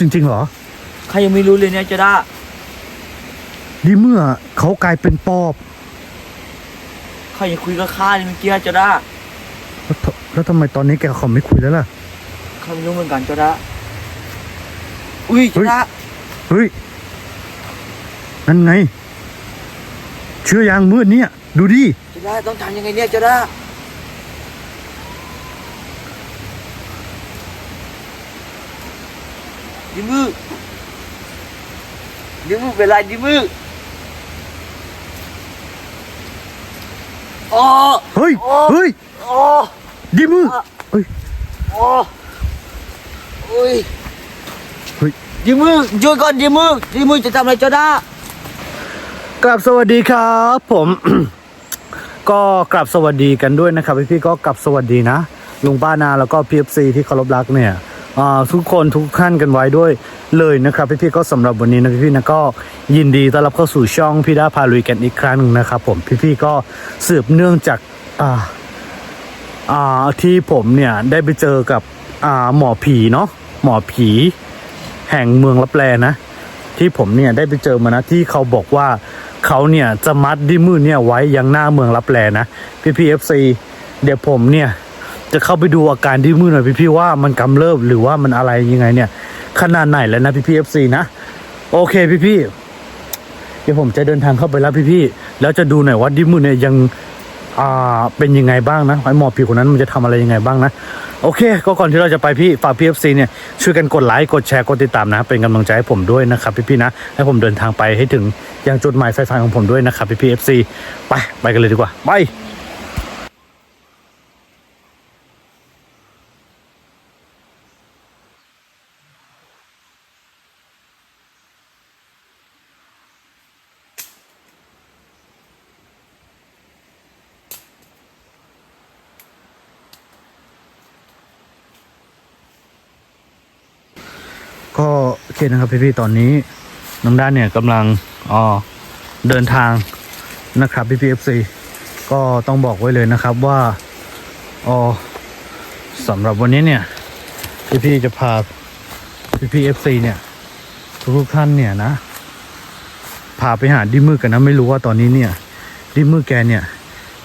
จริงๆเหรอข้ายังไม่รู้เลยเนี่ยเจ้าด้าดีเมื่อเขากลายเป็นปอบข้ายังคุยกับข้าเลยเมื่อกี้เจ้าด้าแล้วทแล้วทำไมตอนนี้แกเขาไม่คุยแล้วล่ะข้าไม่รู้เหมือนกันเจ้าด้าอุ้ยเจ้าด้าเฮ้ยนั่นไงเชื่อยางมืดเนี่ย ดูดิเจ้าด้าต้องทำยังไงเนี่ยเจ้าด้ ดิมือดิมือเป็นไรดิมืออ๋อเฮ้ย โอ้เฮ้ยอ๋อดีมือเฮ้ยอ๋ออุ้ยเฮ้ยดิมือหยุดก่อนดิมือดิมือจะทำอะไรเจ้าด้ากลับสวัสดีครับ ผม ก็กลับสวัสดีกันด้วยนะครับพี่ๆก็กลับสวัสดีนะลุงป้านาแล้วก็พีเอฟซีที่เคารพรักเนี่ยอ่า ทุกคนทุกท่านกันไว้ด้วยเลยนะครับพี่ๆก็สำหรับวันนี้นะพี่ๆนะก็ยินดีต้อนรับเข้าสู่ช่องพี่ดาพาลุยกันอีกครั้งหนึ่งนะครับผมพี่ๆก็สืบเนื่องจากอ่าอ่าที่ผมเนี่ยได้ไปเจอกับอ่าหมอผีเนาะหมอผีแห่งเมืองลับแลนะ ที่ผมเนี่ยได้ไปเจอมานะที่เขาบอกว่าเขาเนี่ยจะมัดดิมือเนี่ยไว้ยังหน้าเมืองลับแลนะพี่พีเอฟซีเดี๋ยวผมเนี่ย จะเข้าไปดูอาการดิมือหน่อยพี่พี่ๆว่ามันกำเริบหรือว่ามันอะไรยังไงเนี่ยขนาดไหนแล้วนะพี่พีเอฟซีนะโอเคพี่พี่ๆเดี๋ยวผมจะเดินทางเข้าไปแล้วพี่พี่ๆแล้วจะดูหน่อยว่าดิมือเนี่ยยังอ่าเป็นยังไงบ้างนะไอหมอผีคนนั้นมันจะทำอะไรยังไงบ้างนะโอเค ก็ก่อนที่เราจะไปพี่ฝากพีเอฟซีเนี่ยช่วยกันกดไลค์กดแชร์กดติดตามนะ เป็นกำลังใจให้ผมด้วยนะครับพี่ๆนะให้ผมเดินทางไปให้ถึงยังจุดหมายไฟฝันของผมด้วยนะครับพี่พีเอฟซีไปไปกันเลยดีกว่าไป ก็โอเคนะครับพี่ๆตอนนี้น้องด้านเนี่ยกำลังอ๋อเดินทางนะครับพี่พีเอฟซีก็ต้องบอกไว้เลยนะครับว่าอ๋อสำหรับวันนี้เนี่ยพี่พี่ๆจะพาพี่พีเอฟซีเนี่ยทุกท่านเนี่ยนะ พาไปหาดิมือกันนะไม่รู้ว่าตอนนี้เนี่ยดิมือแกเนี่ย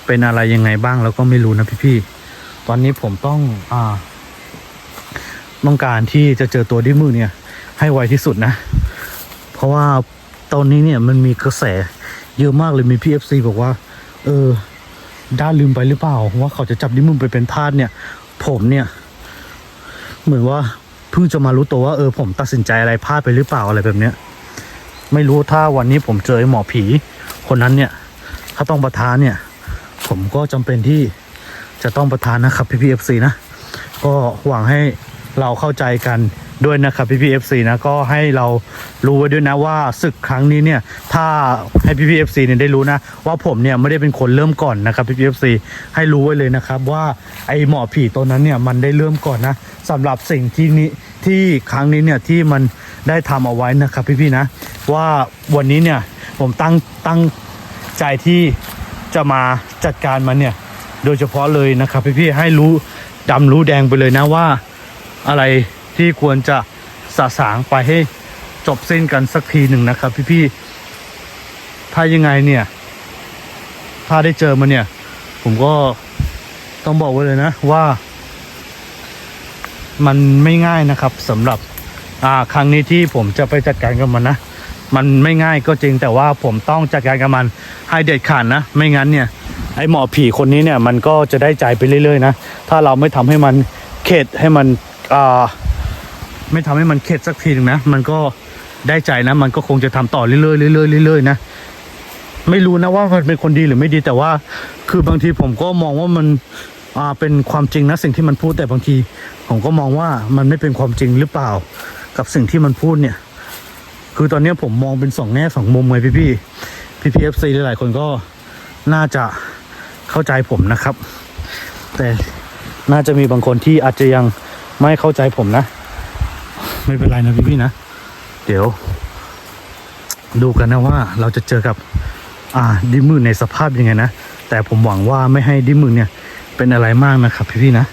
เป็นอะไรยังไงบ้างเราก็ไม่รู้นะพี่ๆตอนนี้ผมต้องอ่า ต้องการที่จะเจอตัวดิมือเนี่ยให้ไวที่สุดนะ เพราะว่าตอนนี้เนี่ยมันมีกระแสเยอะมากเลยมีพีเอฟซีบอกว่า เออด้าลืมไปหรือเปล่าว่าเขาจะจับดิมือไปเป็นทาสเนี่ย ผมเนี่ย เหมือนว่าเพิ่งจะมารู้ตัวว่าเออผมตัดสินใจอะไรพลาดไปหรือเปล่าอะไรแบบเนี้ย ไม่รู้ถ้าวันนี้ผมเจอไอ้หมอผีคนนั้นเนี่ย ถ้าต้องประทานเนี่ย ผมก็จำเป็นที่จะต้องประทานนะครับพี่พีเอฟซีนะ ก็หวังให้ เราเข้าใจกันด้วยนะครับพี่พีเอฟซีนะก็ให้เรารู้ไว้ด้วยนะว่าศึกครั้งนี้เนี่ยถ้าให้พี่พีเอฟซีเนี่ยได้รู้นะ ว่าผมเนี่ยไม่ได้เป็นคนเริ่มก่อนนะครับพี่พีเอฟซีให้รู้ไว้เลยนะครับว่าไอหมอผีตัวนั้นเนี่ยมันได้เริ่มก่อนนะสำหรับสิ่งที่นี้ที่ครั้งนี้เนี่ยที่มันได้ทำเอาไว้นะครับพี่ๆนะ ว่าวันนี้เนี่ยผมตั้งตั้งใจที่จะมาจัดการมันเนี่ยโดยเฉพาะเลยนะครับพี่ๆให้รู้ดำรู้แดงไปเลยนะว่า อะไรที่ควรจะสะสางไปให้จบสิ้นกันสักทีหนึ่งนะครับ พี่ๆ ถ้ายังไงเนี่ย ถ้าได้เจอมันเนี่ย ผมก็ต้องบอกไว้เลยนะว่า มันไม่ง่ายนะครับสำหรับอ่าครั้งนี้ที่ผมจะไปจัดการกับมันนะ มันไม่ง่ายก็จริงแต่ว่าผมต้องจัดการกับมันให้เด็ดขาดนะ ไม่งั้นเนี่ย ไอหมอผีคนนี้เนี่ยมันก็จะได้ใจไปเรื่อยๆนะ ถ้าเราไม่ทำให้มันเข็ดให้มัน ไม่ทำให้มันเข็ดสักทีนึงนะ มันก็ได้ใจนะ มันก็คงจะทำต่อเรื่อยๆเรื่อยๆเรื่อยๆนะ ไม่รู้นะว่ามันเป็นคนดีหรือไม่ดีแต่ว่า คือบางทีผมก็มองว่ามันเป็นความจริงนะสิ่งที่มันพูดแต่บางที ผมก็มองว่ามันไม่เป็นความจริงหรือเปล่า กับสิ่งที่มันพูดเนี่ย คือตอนนี้ผมมองเป็นสองแง่สองมุมเลยพี่พี่พี่พีเอฟซีหลายๆคนก็น่าจะเข้าใจผมนะครับ แต่น่าจะมีบางคนที่อาจจะยัง ไม่เข้าใจผมนะ ไม่เป็นไรนะพี่พี่ๆนะ เดี๋ยว ดูกันนะว่าเราจะเจอกับ อ่าดิมือในสภาพยังไงนะ แต่ผมหวังว่าไม่ให้ดิมือเนี่ยเป็นอะไรมากนะครับพี่พี่ๆนะ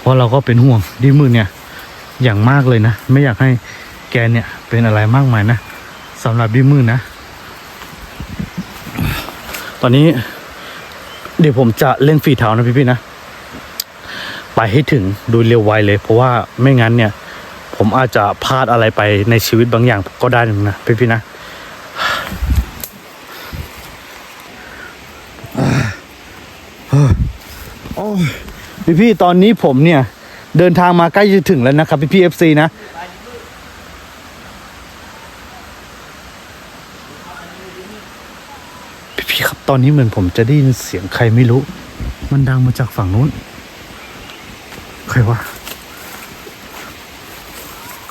เพราะเราก็เป็นห่วงดิมือเนี่ย อย่างมากเลยนะ ไม่อยากให้แกเนี่ยเป็นอะไรมากมายนะสำหรับดิมือนะ ตอนนี้ เดี๋ยวผมจะเล่นฝีเท้านะพี่ๆนะ ไปให้ถึงโดยเร็วไวเลย เพราะว่าไม่งั้นเนี่ย ผมอาจจะพลาดอะไรไปในชีวิตบางอย่างก็ได้นะพี่ๆนะพี่พี่ตอนนี้ผมเนี่ย เดินทางมาใกล้จะถึงแล้วนะครับ พี่พี่เอฟซีนะพี่พี่ครับตอนนี้เหมือนผมจะได้ยินเสียงใครไม่รู้ มันดังมาจากฝั่งนู้น ใครวะ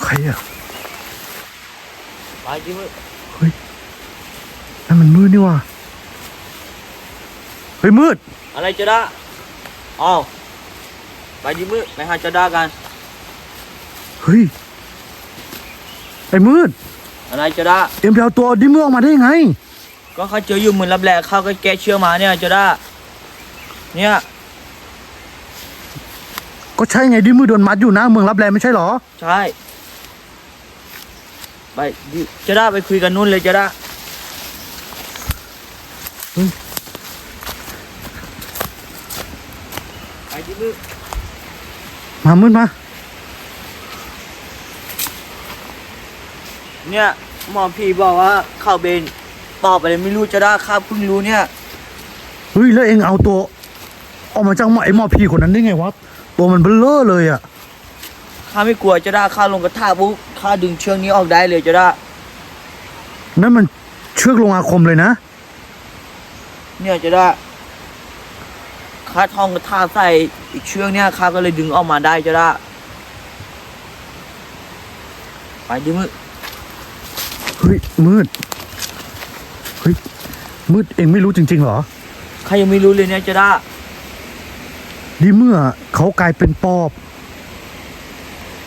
ใครอะไปดิมือนั่นมันมืดนี่ว่ะเฮ้ยมืด อะไรจะได้อ้าวไปดิมือไปหาจะได้กัน เฮ้ย ไอ้มืด อะไรจะได้เอ็มไปเอาตัวดิมือออกมาได้ยังไง ก็เขาเจออยู่หมือนรับแลเข้าก็แกเชื่อมาเนี่ยจะได้เนี่ย ก็ใช่ไงดิมือโดนมัดอยู่นะเมืองรับแลไม่ใช่เหรอ ใช่ ไปดิจะได้ไปคุยกันนู่นเลยจะได้เฮ้ยไปดิมือมามืดมา เนี่ยหมอพี่บอกว่าเข้าเบนปอบอะไรไม่รู้จะได้ข้าเพิ่งรู้เนี่ย เฮ้ย แล้วเอ็งเอาตัว ออกมาจากหมอไอ้หมอพีคนนั้นได้ไงวะ ตัวมันเบลอเลยอะข้าไม่กลัวจะได้ข้าลงกระทาปุ๊บข้าดึงเชือกนี้ออกได้เลยจะได้นั่นมันเชือกลงอาคมเลยนะ เนี่ยจะได้ข้าท่องกระทาใส่อีกเชือกเนี่ยข้าก็เลยดึงออกมาได้จะได้ไปดิมือเฮ้ยมืดเฮ้ยมืดเอ็งไม่รู้จริงๆเหรอข้ายังไม่รู้เลยเนี่ยจะได้ ดิเมื่อเขากลายเป็นปอบ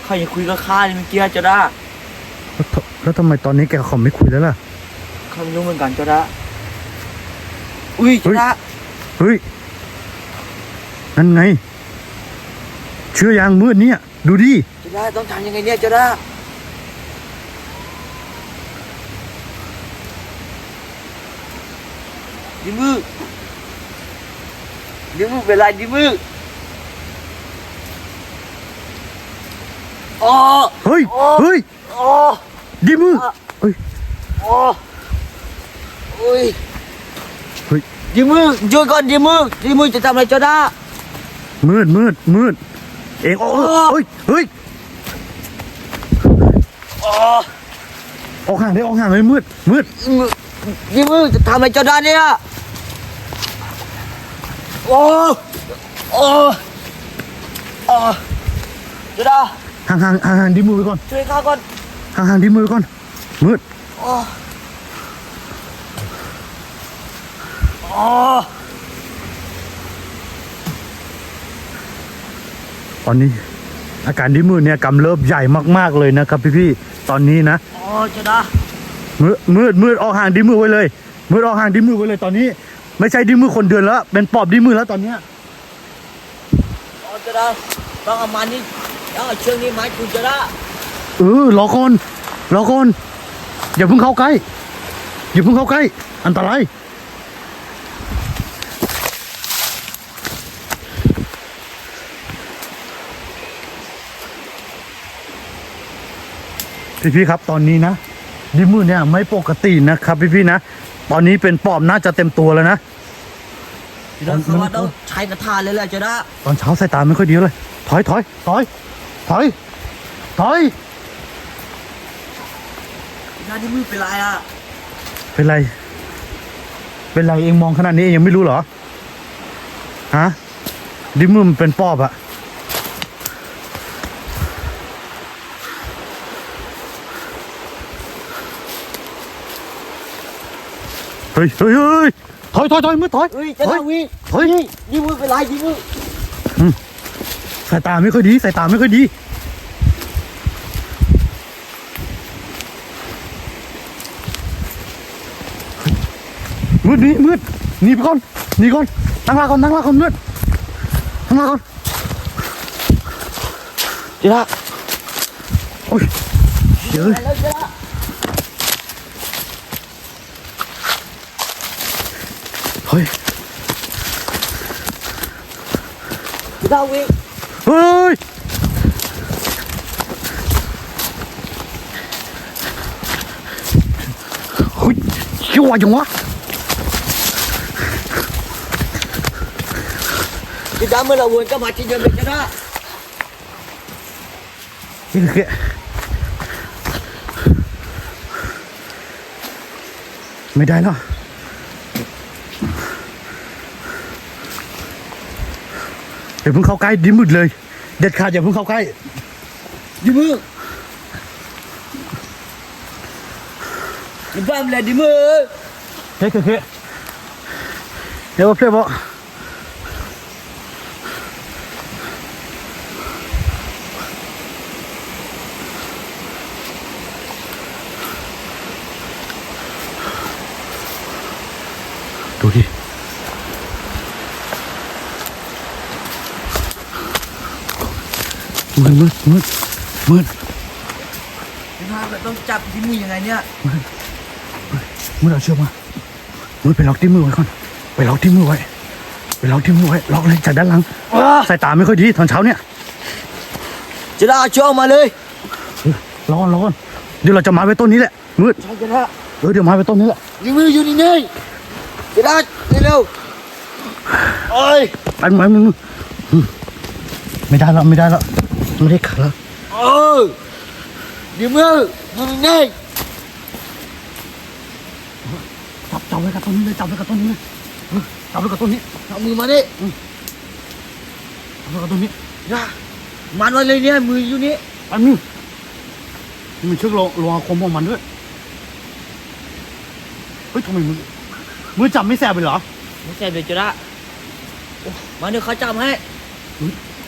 ข้ายังคุยกับข้าเลยเมื่อกี้จะได้แล้วทแล้วทำไมตอนนี้แกกับเขาไม่คุยแล้วล่ะข้าไม่รู้เหมือนกันจะได้อุ้ยจะได้เฮ้ยนั่นไง เชื่อยางมืดเนี่ย ดูดิจะได้ต้องทำยังไงเนี่ยจะได้ดิมือดิมือเป็นไรดิมืออ๋อ เฮ้ยโอ้เฮ้ยอ๋อดิมือเฮ้ยอ๋ออุ้ย เฮ้ยดิมือหยุดก่อนดิมือดิมือจะทำอะไรจะได้มืดมืดมืดเองโอ้เฮ้ยเฮ้ยอ๋อออกห่างได้ออกห่างเลยมืดมืดดิมือจะทำอะไรจะได้เนี่ยโอ้โอ้โอ้จะได้ ห่างห่างห่างห่างดิมือไว้ก่อนช่วยข้าก่อนห่างห่างดิมือไว้ก่อน มืดโอ้โอ้ตอนนี้ อาการดิมือเนี่ยกำเริบใหญ่มากๆเลยนะครับพี่ๆตอนนี้นะโอ้จะได้มืดมืดมืดออกห่างดิมือไว้เลย มืดออกห่างดิมือไว้เลยตอนนี้ ไม่ใช่ดิมือคนเดือนแล้ว เป็นปอบดิมือแล้วตอนเนี้ยโอ้จะได้ต้องเอามานี่ต้ องเอาเชือกนี้ไม้คุณจะได้เออรอก่อนรอก่อนอย่าเพิ่งเข้าใกล้อย่าเพิ่งเข้าใกล้ อันตรายพี่ๆครับตอนนี้นะดิมือเนี่ยไม่ปกตินะครับพี่ๆนะตอนนี้เป็นปอบน่าจะเต็มตัวแล้วนะจะได้เขาว่าต้องใช้กระทาเลยแหละจะได้ตอนเช้าสายตาไม่ค่อยดีเลย ถอยถอยถอย ถอย ถอย หน้าที่มือเป็นไรอะเป็นไร เป็นไรเองมองขนาดนี้เองยังไม่รู้เหรอ ฮะ ดิมือมันเป็นปอบอะเฮ้ยเฮ้ยเฮ้ยถอยถอยถอยมือถอย เฮ้ยจะถอได้ยวิเฮ้ยยี่มือเป็นไรยี่มือ สายตาไม่ค่อยดีสายตาไม่ค่อยดี มืดนี่มืดหนีไปก่อนหนีก่อนตั้งหลักก่อนตั้งหลักก่อนมืดตั้งหลักก่อนจะได้เฮ้ยแล้วจะเฮ้ยเฮ้ยเฮ้ยจังวะจะดาเมื่อเราวนก็มาที่เดิมเลยจะได้นี่คือไม่ได้แล้ว อย่าเพิ่งเข้าใกล้ดิมืดเลย เด็ดขาดอย่าเพิ่งเข้าใกล้ดิมือดิบ้ามเลยดิมือเฮ้ยเฮ้ยเดี๋ยวเพื่อนบอกดูดิมืดมืดมืด มืดดิมาเราต้องจับดิมือยังไงเนี่ยมืดเอาเชือกมามืดไปล็อกที่มือไว้ก่อนไปล็อกที่มือไว้ไปล็อกที่มือไว้ล็อกเลยจากด้านหลังสายตาไม่ค่อยดีตอนเช้าเนี่ยจะได้เอาเชือกออกมาเลยรอรอเดี๋ยวเราจะมาไว้ต้นนี้แหละมืดใช่จะได้เออเดี๋ยวมาไว้ต้นนี้แหละดิมืออยู่นี่นี่จะได้เร็วโอ้ยไปมึงไปมึงมึงอืมไม่ได้แล้วไม่ได้แล้วไม่ได้ขัดแล้ว โอ้ยดิมืออยู่นี่นี่จับจับไว้กับต้นนี้เลยจับไว้กับต้นนี้เลยเออจับไว้กับต้นนี้เอามือมาดิจับไว้กับต้นนี้นะมันไว้เลยเนี่ยมืออยู่นี่ไปมึงนี่มันเชือกลงลงอาคมของมันด้วยเฮ้ยทำไมมือมือจับไม่แสบเลยเหรอไม่ใช่เลยจะได้โอ้มาเดี๋ยวเขาจับให้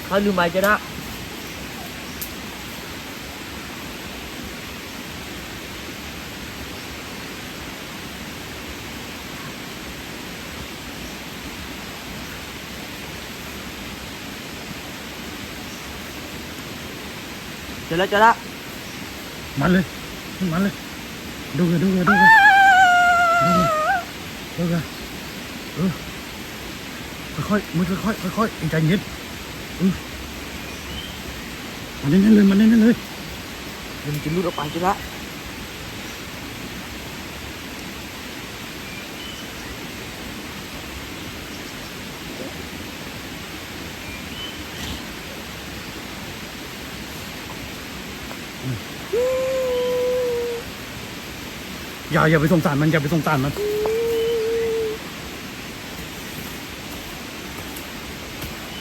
เขาลืมไปจะได้ เดี๋ยวแล้วจะละมันเลยมันเลยดูกันดูกันดูกันดูกันดูกันเออค่อยๆมือค่อยๆค่อยๆใจเย็นเออมันแน่นๆเลยมันแน่นๆเลยเดี๋ยวมันจะลุดออกไปจะละ อย่าอย่าไปสงสารมันอย่าไปสงสารมัน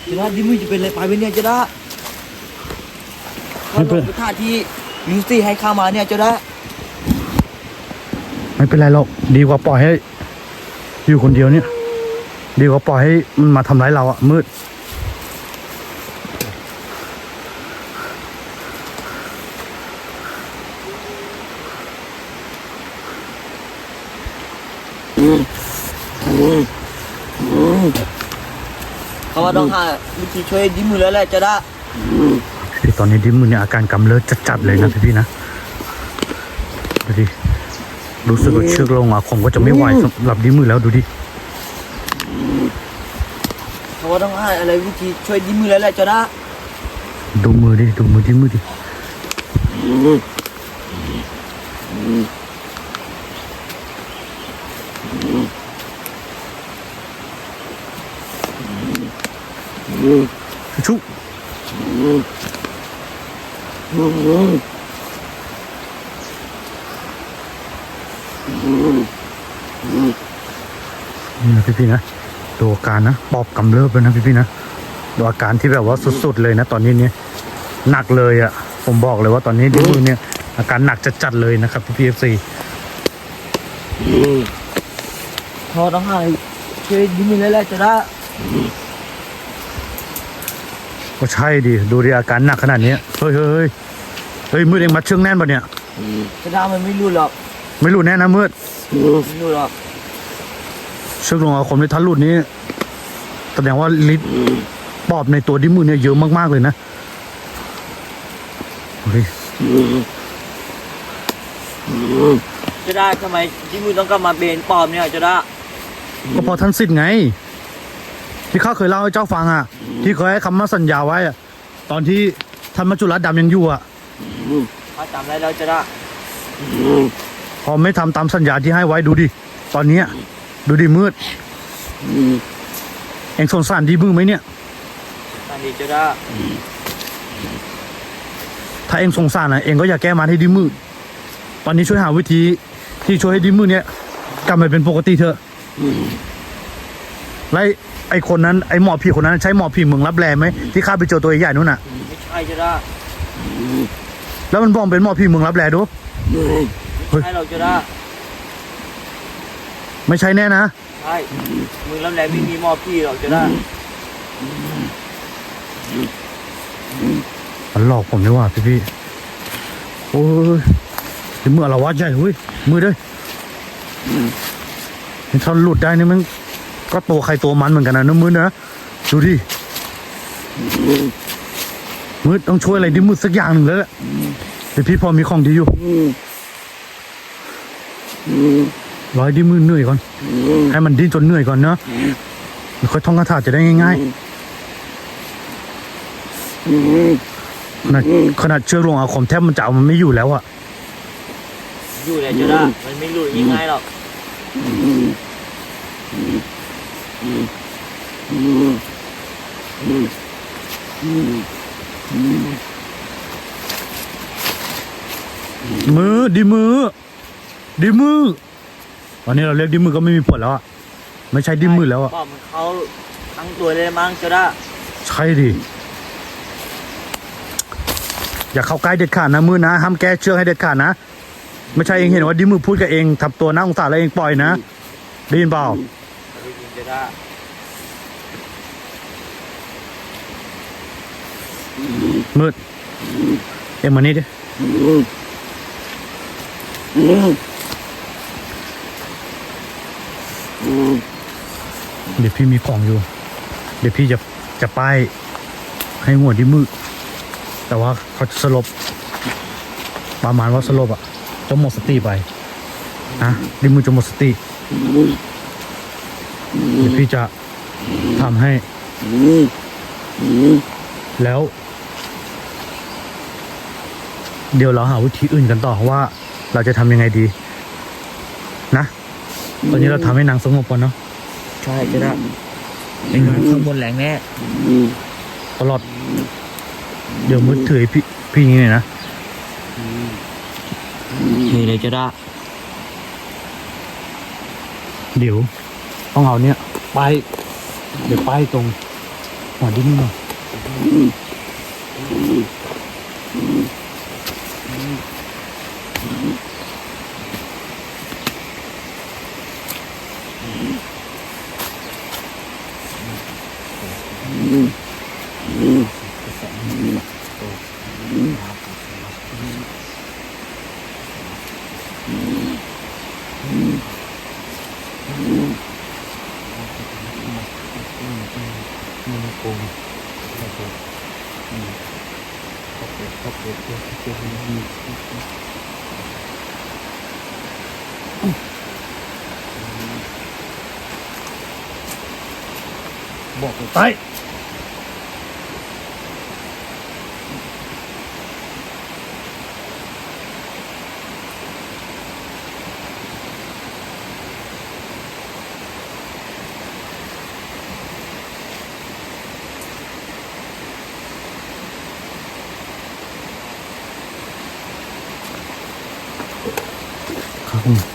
จะละดิมือจะเป็นอะไรไปเป็นเนี่ยจะละเขาลงไปท่าที่ลิวซี่ให้ข้ามาเนี่ยจะละไม่เป็นไรหรอกดีกว่าปล่อยให้ อยู่คนเดียวเนี่ย ดีกว่าปล่อยให้มันมาทำร้ายเราอะมืด เขาว่าต้องหาวิธีช่วยดิมือแล้วแหละจะละพี่ตอนนี้ดิมมือเนี่ยอาการกำเริบจัดๆเลยนะพี่พี่ๆนะดูดิรู้สึกว่าเชือกลงอาคมก็จะไม่ไหวสำหรับดิมมือแล้วดูดิเขาว่าต้องหาอะไรวิธีช่วยดิมือแล้วแหละจะละดูมือดิดูมือดิมือดิ ชุบนี่นะพี่พี่ๆนะดูอาการนะปอบกำเริบเลยนะพี่พี่ๆนะดูอาการที่แบบว่าสุดๆเลยนะ ตอนนี้เนี่ยหนักเลยอะ่ะ ผมบอกเลยว่าตอนนี้ดิมือเนี่ย อาการหนักจัดๆเลยนะครับพี่พีเอฟซีเขาต้องหาช่วยดิมือแล้วแหละจะละ ก็ใช่ดิดูดิอาการหนักขนาดนี้เฮ้ยเฮ้ยเฮ้ยเฮ้ยมืดเองมัดเชือกแน่นปะเนี่ยจะละมันไม่รู้หรอก ไม่รู้แน่นะมืดไม่รู้หรอกเชือกลงอาคมในทันหลุดนี้แสดงว่าลิ์ปอบในตัวดิมือเนี่ยเยอะมากๆเลยนะเฮ้ยจะได้ทำไมที่มือต้องกลับมาเบนปลอมเนี่ยจะได้ก็เพอท่านสิทธิ์ไง ที่ข้าเคยเล่าให้เจ้าฟังอะ ที่เคยให้คำมั่นสัญญาไว้อะตอนที่ท่านมัจจุราชดำยังอยู่อะถ้าจำได้แล้วจะได้พอไม่ทำตามสัญญาที่ให้ไว้ดูดิ ตอนเนี้ยดูดิมืด เองสงสารดีมือไหมเนี่ยอันนี้จะได้ถ้าเองสงสารนะเองก็อย่าแก้มาให้ดีมือตอนนี้ช่วยหาวิธีที่ช่วยให้ดีมือเนี่ยกลับมาเป็นปกติเถอะแล้ว ไอ้ไอ้คนนั้นไอ้หมอผีคนนั้นใช้หมอผีเมืองรับแลไหมที่ข้าไปเจอตัวใหญ่ๆนู่นน่ะ ไม่ใช่จะได้แล้วมันบอกเป็นหมอผีเมืองรับแลดู เฮ้ยใช่เราจะได้ไม่ใช่แน่นะใช่มือแล้วแหลไม่มีหมอพี่หรอกจะได้มันหลอกผมนี่หว่าพี่พี่โอ้ยนี่มือละวัดใหญ่เฮ้ยมือด้วยนี่ถ้าหลุดได้นี่มัน ก็ตัวใครตัวมันเหมือนกันนะน้ำมือนะดูดิมือต้องช่วยอะไรดิมือสักอย่างหนึ่งแล้วแหละเดี๋ยวพี่พอมีของดีอยู่ร้อยดิมือเหนื่อยก่อน ให้มันดิ้นจนเหนื่อยก่อนเนาะค่อยท่องคาถาจะได้ง่ายๆขนาดขนาดเชือกลงอาคมแทบมันจะเอามันไม่อยู่แล้วอะอยู่เลยจะได้มันไม่รู้ยังไงหรอก มือดีมือ ดีมือตอนนี้เราเรียกดีมือก็ไม่มีผลแล้วอะไม่ใช่ดีมือแล้วอะบอกมันเขาทั้งตัวเลยมั้งจะได้ใช่ดิอย่าเข้าใกล้เด็ดขาดนะมือนะห้ามแก้เชือกให้เด็ดขาดนะไม่ใช่เองเห็นว่าดีมือพูดกับเองทำตัวน่าสงสารแล้วเองปล่อยนะได้ยินเปล่าได้ยินจะได้ มืด เอ็งมานี่ดิเดี๋ยวพี่มีของอยู่ เดี๋ยวพี่จะจะป้ายให้หัวดีมืด แต่ว่าเขาจะสลบ ประมาณว่าสลบอะจะหมดสติไปนะดีมือจะหมดสติเดี๋ยวพี่จะทำให้ แล้ว เดี๋ยวเราหาวิธีอื่นกันต่อว่า เราจะทำยังไงดี นะ ตอนนี้เราทำให้นางสงบก่อนเนาะใช่จะได้เป็นงานข้างบนแหลงแน่ตลอด เดี๋ยวมือถือให้พี่พี่อย่างนี้เลยนะ นี่เลยจะได้เดี๋ยวต้องเอาเนี่ยป้ายเดี๋ยวป้ายตรงหัวดิ้นหน่อยบอกไปข้า คง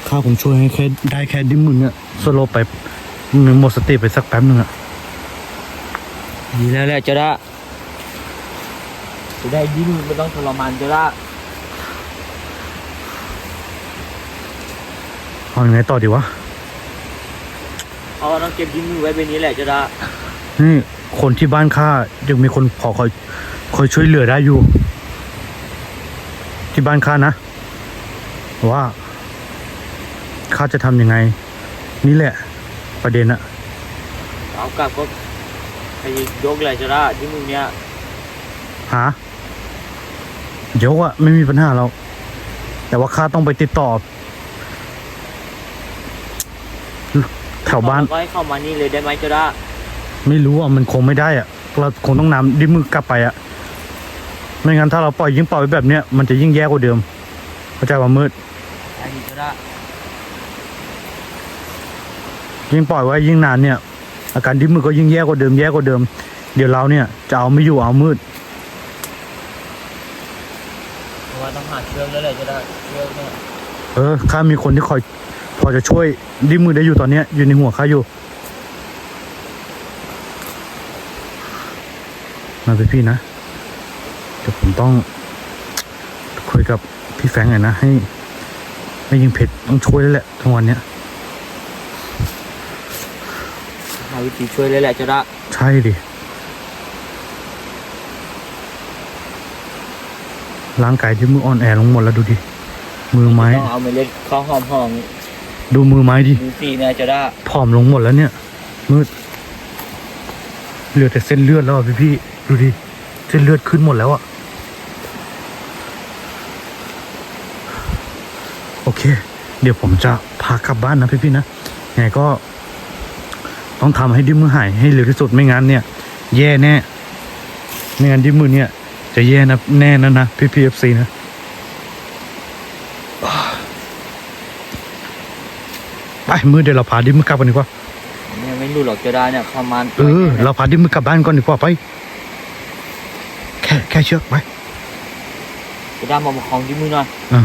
ข้าคงช่วยให้แค่ได้แค่ดิ้มมือเนี่ยสโลปไปหนึ่งหมดสติไปสักแป๊บหนึ่งอะดีแล้วแหละจะได้จะได้ดิ้นไม่ต้องทรมานจะได้เอาอยัางไงต่อดีวะเพราะว่าต้องเก็บดิ้นมือไว้เป็นนี้แหละจะได้นี่คนที่บ้านข้ายังมีคนพอคอยคอยช่วยเหลือได้อยู่ ที่บ้านข้านะว่า ข้าจะทำยังไง นี่แหละ ประเด็นอะเอากลับก็ไปยกแหละจะได้ที่มือเนี้ยหาเดี๋ยวอะไม่มีปัญหาเราแต่ว่าข้าต้องไปติดต่อ แถวบ้านก็ให้เข้ามานี่เลยได้ไหมเจ้าด้าไม่รู้อะมันคงไม่ได้อะ เราคงต้องนำดิมือกลับไปอะ ไม่งั้นถ้าเราปล่อยยิ่งปล่อยไว้แบบเนี้ยมันจะยิ่งแย่กว่าเดิมเข้าใจว่ามืดไอ้เจ้าด้า ยิ่งปล่อยไว้ยิ่งนานเนี่ย อาการดิมือก็ยิ่งแย่กว่าเดิมแย่กว่าเดิม เดี๋ยวเราเนี่ยจะเอาไม่อยู่เอามืดเพราะว่าต้องหาเชือกแล้วแหละเจ้าด้าเชือกเนี่ยเออข้ามีคนที่คอย พอจะช่วยดิมือได้อยู่ตอนเนี้ยอยู่ในหัวข้าอยู่มาพี่พี่ๆนะเดี๋ยวผมต้องคุยกับพี่แฟรงค์หน่อยนะให้ ไม่ยิงเพชรต้องช่วยแล้วแหละทั้งวันเนี้ย หา วิธีช่วยเลยแหละเจ้าด้าใช่ดิร่างกายที่มืออ่อนแอลงหมดแล้วดูดิ มือไม้ ต้องเอาเมล็ดข้าวหอมหอมดูมือไม้ดิดูสีเนี่ยเจ้าด้าผอมลงหมดแล้วเนี่ย มืด เหลือแต่เส้นเลือดแล้วอะพี่พี่ๆดูดิ เส้นเลือดขึ้นหมดแล้วอะโอเค เดี๋ยวผมจะพากลับบ้านนะพี่พี่ๆนะยังไงก็ ต้องทำให้ดิมือหายให้เร็วที่สุดไม่งั้นเนี่ย แย่แน่ไม่งั้นดิมือเนี่ย จะแย่นะแน่นะนะพี่พีเอฟซีนะไปมือเดี๋ยวเราพาดิมือกลับกันดีกว่าเนี่ยไม่รู้หรอกเจ้าด้าเนี่ยเข้ามาเออเราพาดิมือกลับบ้านก่อนดีกว่าไป แค่แค่เชือกไปเจ้าด้ามาประคองที่มือหน่อยอะ